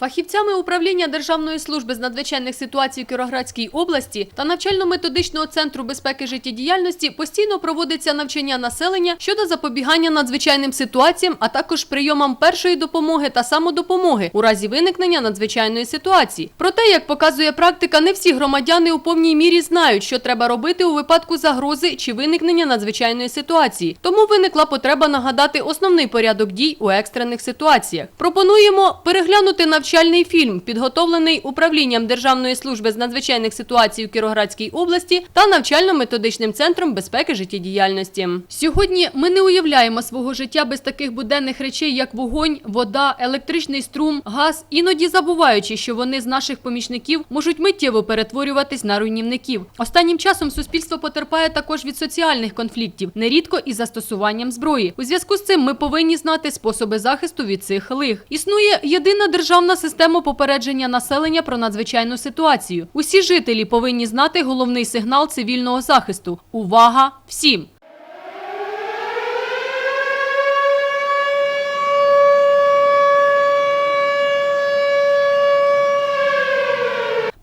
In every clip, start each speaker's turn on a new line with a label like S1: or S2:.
S1: Фахівцями управління Державної служби з надзвичайних ситуацій у Кіровоградській області та навчально-методичного центру безпеки життєдіяльності постійно проводиться навчання населення щодо запобігання надзвичайним ситуаціям, а також прийомам першої допомоги та самодопомоги у разі виникнення надзвичайної ситуації. Проте, як показує практика, не всі громадяни у повній мірі знають, що треба робити у випадку загрози чи виникнення надзвичайної ситуації. Тому виникла потреба нагадати основний порядок дій у екстрених ситуаціях. Пропонуємо переглянути навчальний фільм, підготовлений управлінням Державної служби з надзвичайних ситуацій у Кіровоградській області та навчально-методичним центром безпеки життєдіяльності. Сьогодні ми не уявляємо свого життя без таких буденних речей, як вогонь, вода, електричний струм, газ, іноді забуваючи, що вони з наших помічників можуть миттєво перетворюватись на руйнівників. Останнім часом суспільство потерпає також від соціальних конфліктів, нерідко із застосуванням зброї. У зв'язку з цим ми повинні знати способи захисту від цих лих. Існує єдина державна система попередження населення про надзвичайну ситуацію. Усі жителі повинні знати головний сигнал цивільного захисту. Увага всім!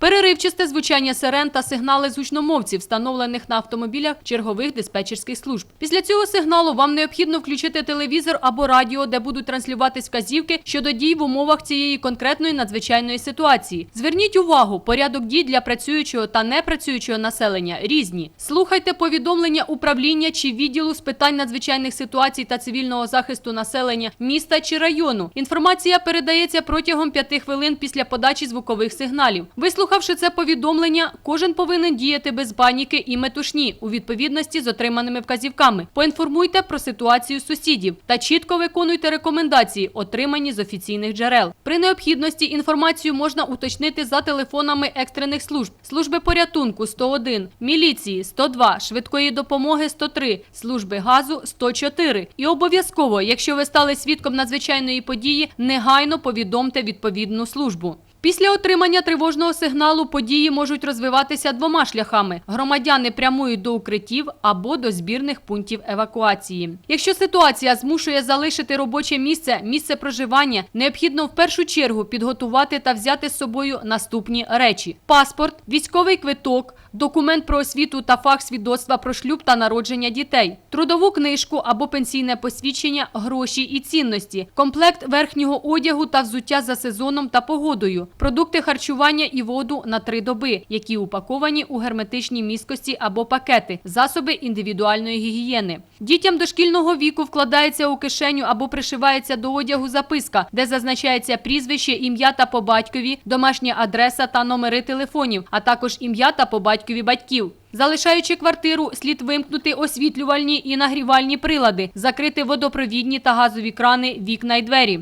S1: Переривчасте звучання сирен та сигнали звучномовців, встановлених на автомобілях чергових диспетчерських служб. Після цього сигналу вам необхідно включити телевізор або радіо, де будуть транслюватись вказівки щодо дій в умовах цієї конкретної надзвичайної ситуації. Зверніть увагу, порядок дій для працюючого та непрацюючого населення різні. Слухайте повідомлення управління чи відділу з питань надзвичайних ситуацій та цивільного захисту населення міста чи району. Інформація передається протягом п'яти хвилин після подачі звукових сигналів. Вислухавши це повідомлення, кожен повинен діяти без паніки і метушні у відповідності з отриманими вказівками. Поінформуйте про ситуацію сусідів та чітко виконуйте рекомендації, отримані з офіційних джерел. При необхідності інформацію можна уточнити за телефонами екстрених служб, служби порятунку 101, міліції 102, швидкої допомоги 103, служби газу 104. І обов'язково, якщо ви стали свідком надзвичайної події, негайно повідомте відповідну службу. Після отримання тривожного сигналу події можуть розвиватися двома шляхами: громадяни прямують до укриттів або до збірних пунктів евакуації. Якщо ситуація змушує залишити робоче місце, місце проживання, необхідно в першу чергу підготувати та взяти з собою наступні речі: паспорт, військовий квиток, документ про освіту та фах свідоцтва про шлюб та народження дітей, трудову книжку або пенсійне посвідчення, гроші і цінності, комплект верхнього одягу та взуття за сезоном та погодою, продукти харчування і воду на три доби, які упаковані у герметичній місткості або пакети, засоби індивідуальної гігієни. Дітям дошкільного віку вкладається у кишеню або пришивається до одягу записка, де зазначається прізвище, ім'я та по батькові, домашня адреса та номери телефонів, а також ім'я та по батькові батьків. Залишаючи квартиру, слід вимкнути освітлювальні і нагрівальні прилади, закрити водопровідні та газові крани, вікна й двері.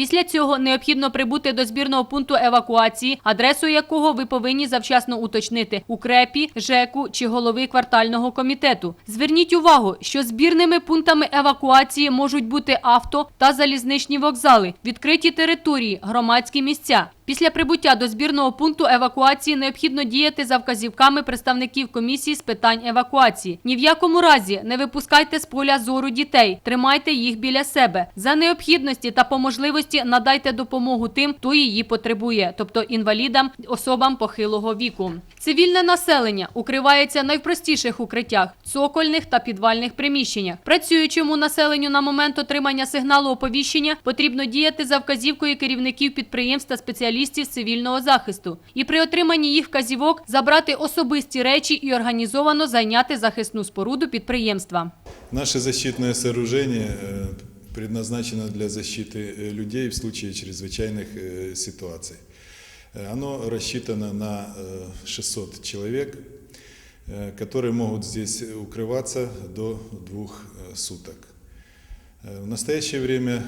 S1: Після цього необхідно прибути до збірного пункту евакуації, адресу якого ви повинні завчасно уточнити у крепі, ЖЕКу чи голови квартального комітету. Зверніть увагу, що збірними пунктами евакуації можуть бути авто та залізничні вокзали, відкриті території, громадські місця. Після прибуття до збірного пункту евакуації необхідно діяти за вказівками представників комісії з питань евакуації. Ні в якому разі не випускайте з поля зору дітей, тримайте їх біля себе. За необхідності та по можливості надайте допомогу тим, хто її потребує, тобто інвалідам, особам похилого віку. Цивільне населення укривається в найпростіших укриттях цокольних та підвальних приміщеннях. Працюючому населенню на момент отримання сигналу оповіщення потрібно діяти за вказівкою керівників підприємств та спеціалістів з цивільного захисту. І при отриманні їх вказівок забрати особисті речі і організовано зайняти захисну споруду підприємства.
S2: Наше защитное сооружение э, предназначено для защиты э, людей в случае чрезвычайных э, ситуаций. Э, Оно рассчитано на э, 600 человек, э, которые могут здесь укрываться до двух э, суток. Э, В настоящее время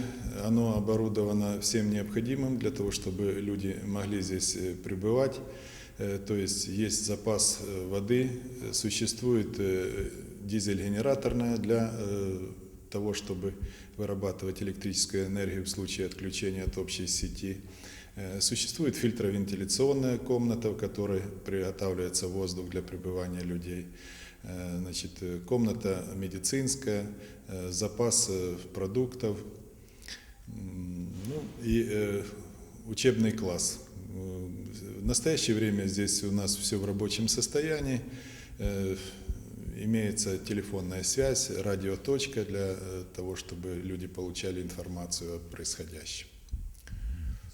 S2: оно оборудовано всем необходимым для того, чтобы люди могли здесь э, пребывать. Э, То есть есть запас воды, существует дизель-генераторная для того, чтобы вырабатывать электрическую энергию в случае отключения от общей сети. Существует фильтровентиляционная комната, в которой приготавливается воздух для пребывания людей. Э, Значит, э, комната медицинская, э, запас продуктов. Ну, и учебный класс. В настоящее время здесь у нас все в рабочем состоянии. Имеется телефонная связь, радиоточка для того, чтобы люди получали информацию о происходящем.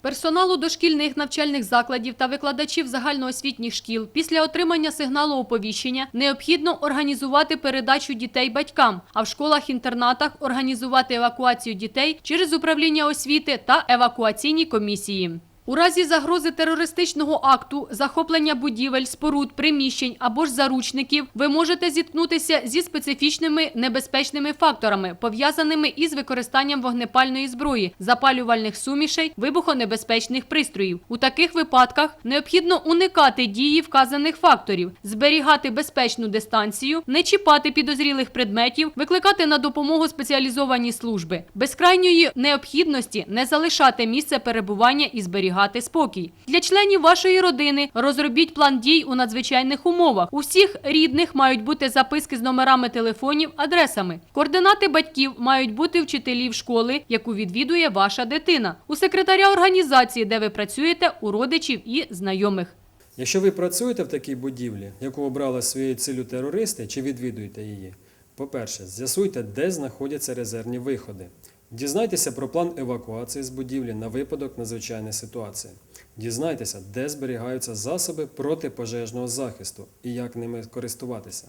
S1: Персоналу дошкільних навчальних закладів та викладачів загальноосвітніх шкіл після отримання сигналу оповіщення необхідно організувати передачу дітей батькам, а в школах-інтернатах організувати евакуацію дітей через управління освіти та евакуаційні комісії. У разі загрози терористичного акту, захоплення будівель, споруд, приміщень або ж заручників, ви можете зіткнутися зі специфічними небезпечними факторами, пов'язаними із використанням вогнепальної зброї, запалювальних сумішей, вибухонебезпечних пристроїв. У таких випадках необхідно уникати дії вказаних факторів, зберігати безпечну дистанцію, не чіпати підозрілих предметів, викликати на допомогу спеціалізовані служби. Без крайньої необхідності не залишати місце перебування і зберігати спокій. Для членів вашої родини розробіть план дій у надзвичайних умовах. У всіх рідних мають бути записки з номерами телефонів, адресами. Координати батьків мають бути вчителів школи, яку відвідує ваша дитина. У секретаря організації, де ви працюєте, у родичів і знайомих.
S3: Якщо ви працюєте в такій будівлі, яку обрали своєю ціллю терористи, чи відвідуєте її, по-перше, з'ясуйте, де знаходяться резервні виходи. Дізнайтеся про план евакуації з будівлі на випадок надзвичайної ситуації. Дізнайтеся, де зберігаються засоби протипожежного захисту і як ними користуватися.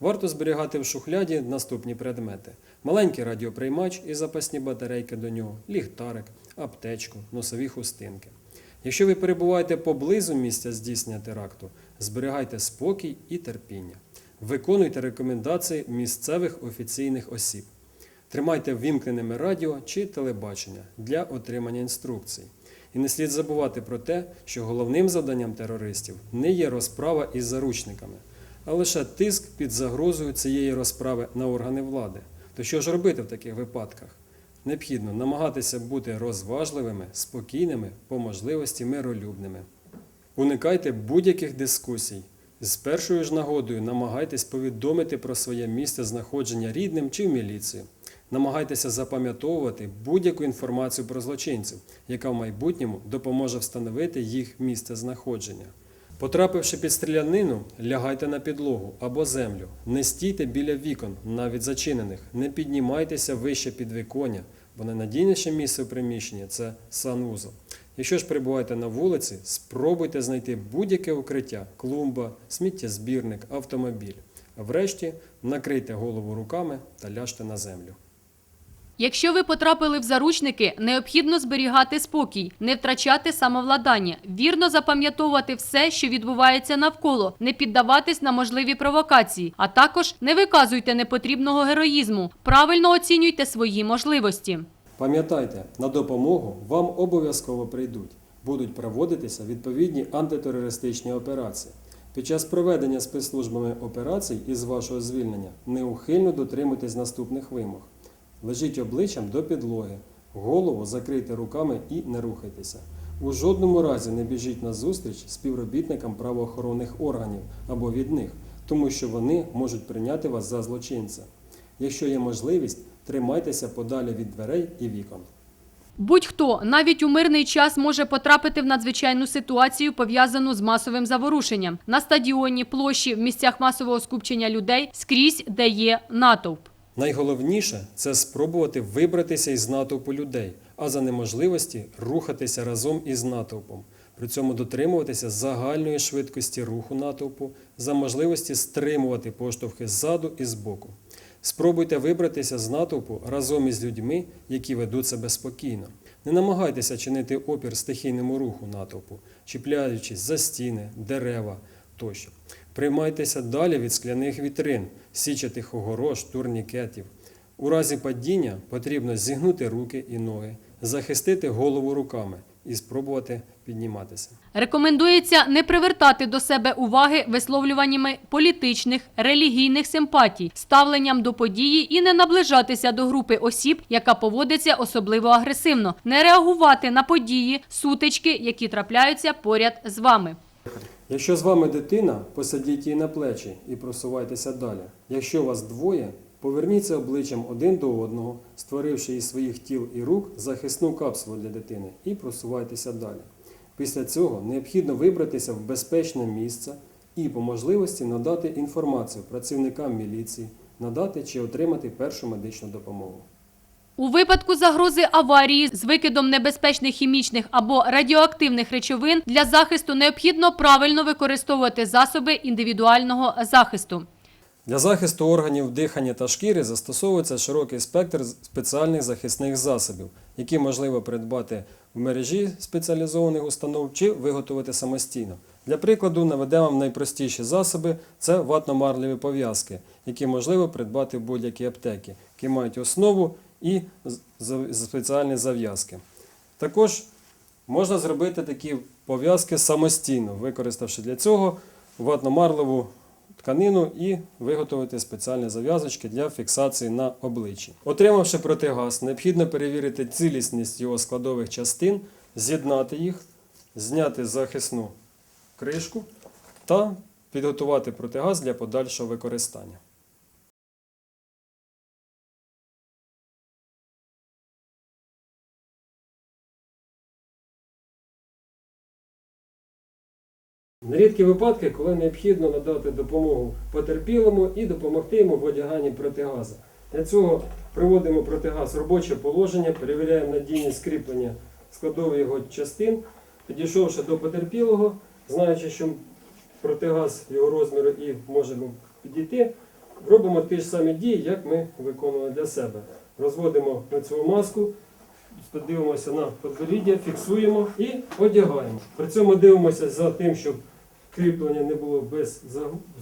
S3: Варто зберігати в шухляді наступні предмети: маленький радіоприймач і запасні батарейки до нього, ліхтарик, аптечку, носові хустинки. Якщо ви перебуваєте поблизу місця здійснення теракту, зберігайте спокій і терпіння. Виконуйте рекомендації місцевих офіційних осіб. Тримайте ввімкненими радіо чи телебачення для отримання інструкцій. І не слід забувати про те, що головним завданням терористів не є розправа із заручниками, а лише тиск під загрозою цієї розправи на органи влади. То що ж робити в таких випадках? Необхідно намагатися бути розважливими, спокійними, по можливості миролюбними. Уникайте будь-яких дискусій. З першою ж нагодою намагайтесь повідомити про своє місце знаходження рідним чи в міліцію. Намагайтеся запам'ятовувати будь-яку інформацію про злочинців, яка в майбутньому допоможе встановити їх місце знаходження. Потрапивши під стрілянину, лягайте на підлогу або землю, не стійте біля вікон, навіть зачинених, не піднімайтеся вище підвіконня, бо найнадійніше місце в приміщенні це санвузол. Якщо ж перебуваєте на вулиці, спробуйте знайти будь-яке укриття клумба, сміттєзбірник, автомобіль. Врешті накрийте голову руками та ляжте на землю.
S1: Якщо ви потрапили в заручники, необхідно зберігати спокій, не втрачати самовладання, вірно запам'ятовувати все, що відбувається навколо, не піддаватись на можливі провокації, а також не виказуйте непотрібного героїзму, правильно оцінюйте свої можливості.
S3: Пам'ятайте, на допомогу вам обов'язково прийдуть. Будуть проводитися відповідні антитерористичні операції. Під час проведення спецслужбами операцій із вашого звільнення неухильно дотримуйтесь наступних вимог. Лежіть обличчям до підлоги, голову закрийте руками і не рухайтеся. У жодному разі не біжіть на зустріч співробітникам правоохоронних органів або від них, тому що вони можуть прийняти вас за злочинця. Якщо є можливість, тримайтеся подалі від дверей і вікон.
S1: Будь-хто навіть у мирний час може потрапити в надзвичайну ситуацію, пов'язану з масовим заворушенням на стадіоні, площі, в місцях масового скупчення людей, скрізь, де є натовп.
S3: Найголовніше це спробувати вибратися із натовпу людей, а за неможливості рухатися разом із натовпом. При цьому дотримуватися загальної швидкості руху натовпу, за можливості стримувати поштовхи ззаду і збоку. Спробуйте вибратися з натовпу разом із людьми, які ведуть себе спокійно. Не намагайтеся чинити опір стихійному руху натовпу, чіпляючись за стіни, дерева тощо. Приймайтеся далі від скляних вітрин, січатих огорож, турнікетів. У разі падіння потрібно зігнути руки і ноги, захистити голову руками і спробувати підніматися.
S1: Рекомендується не привертати до себе уваги висловлюваннями політичних, релігійних симпатій, ставленням до події і не наближатися до групи осіб, яка поводиться особливо агресивно, не реагувати на події, сутички, які трапляються поряд з вами.
S3: Якщо з вами дитина, посадіть її на плечі і просувайтеся далі. Якщо вас двоє, Поверніться обличчям один до одного, створивши із своїх тіл і рук захисну капсулу для дитини, і просувайтеся далі. Після цього необхідно вибратися в безпечне місце і по можливості надати інформацію працівникам міліції, надати чи отримати першу медичну допомогу.
S1: У випадку загрози аварії з викидом небезпечних хімічних або радіоактивних речовин для захисту необхідно правильно використовувати засоби індивідуального захисту.
S3: Для захисту органів дихання та шкіри застосовується широкий спектр спеціальних захисних засобів, які можливо придбати в мережі спеціалізованих установ чи виготовити самостійно. Для прикладу наведемо найпростіші засоби це ватно-марлеві пов'язки, які можливо придбати в будь-якій аптеки, які мають основу і спеціальні зав'язки. Також можна зробити такі пов'язки самостійно, використавши для цього ватно-марлеву тканину і виготовити спеціальні зав'язочки для фіксації на обличчі. Отримавши протигаз, необхідно перевірити цілісність його складових частин, з'єднати їх, зняти захисну кришку та підготувати протигаз для подальшого використання. Нерідкі випадки, коли необхідно надати допомогу потерпілому і допомогти йому в одяганні протигаза. Для цього приводимо протигаз в робоче положення, перевіряємо надійність скріплення складових його частин, підійшовши до потерпілого, знаючи, що протигаз його розміру і можемо підійти, робимо ті ж самі дії, як ми виконували для себе. Розводимо лицеву маску, дивимося на подборіддя, фіксуємо і одягаємо. При цьому дивимося за тим, щоб кріплення не було без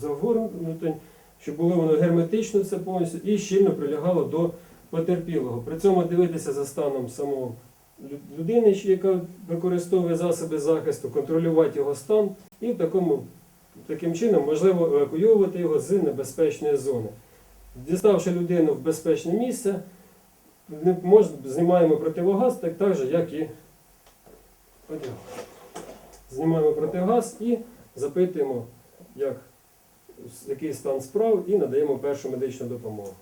S3: загорнутень, щоб було воно герметично це повністю і щільно прилягало до потерпілого. При цьому дивитися за станом самого людини, яка використовує засоби захисту, контролювати його стан і в такому, таким чином можливо евакуйовувати його з небезпечної зони. Діставши людину в безпечне місце, мож, знімаємо противогаз так, так же, як і одяг. Знімаємо противогаз і запитуємо, як, який стан справ, і надаємо першу медичну допомогу.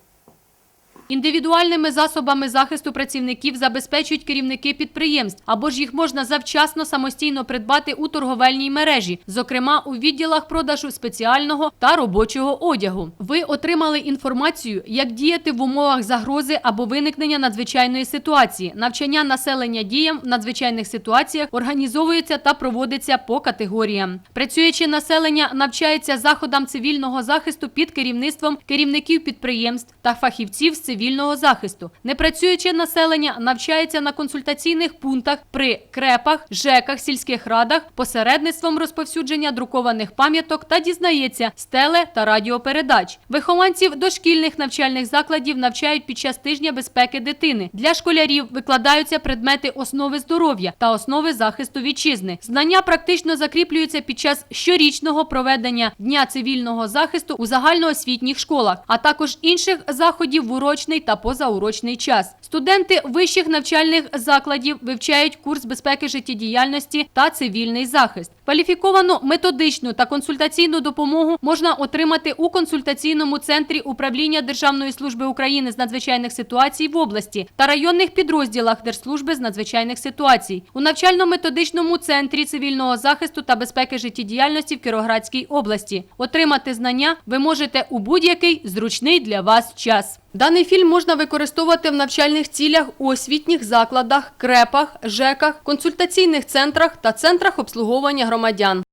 S1: Індивідуальними засобами захисту працівників забезпечують керівники підприємств, або ж їх можна завчасно самостійно придбати у торговельній мережі, зокрема у відділах продажу спеціального та робочого одягу. Ви отримали інформацію, як діяти в умовах загрози або виникнення надзвичайної ситуації. Навчання населення діям в надзвичайних ситуаціях організовується та проводиться по категоріям. Працюючи населення навчається заходам цивільного захисту під керівництвом керівників підприємств та фахівців з цивільного захисту. Непрацююче населення навчається на консультаційних пунктах при крепах, ЖЕКах, сільських радах, посередництвом розповсюдження друкованих пам'яток та дізнається з теле та радіопередач. Вихованців дошкільних навчальних закладів навчають під час тижня безпеки дитини. Для школярів викладаються предмети основи здоров'я та основи захисту вітчизни. Знання практично закріплюються під час щорічного проведення Дня цивільного захисту у загальноосвітніх школах, а також інших заходів в урочний та позаурочний час. Студенти вищих навчальних закладів вивчають курс безпеки життєдіяльності та цивільний захист. Кваліфіковану методичну та консультаційну допомогу можна отримати у консультаційному центрі управління Державної служби України з надзвичайних ситуацій в області та районних підрозділах Держслужби з надзвичайних ситуацій у навчально-методичному центрі цивільного захисту та безпеки життєдіяльності в Кіровоградській області. Отримати знання ви можете у будь-який зручний для вас час. Даний фільм можна використовувати в навчальних цілях у освітніх закладах, крепах, ЖЕКах, консультаційних центрах та центрах обслуговування громадян.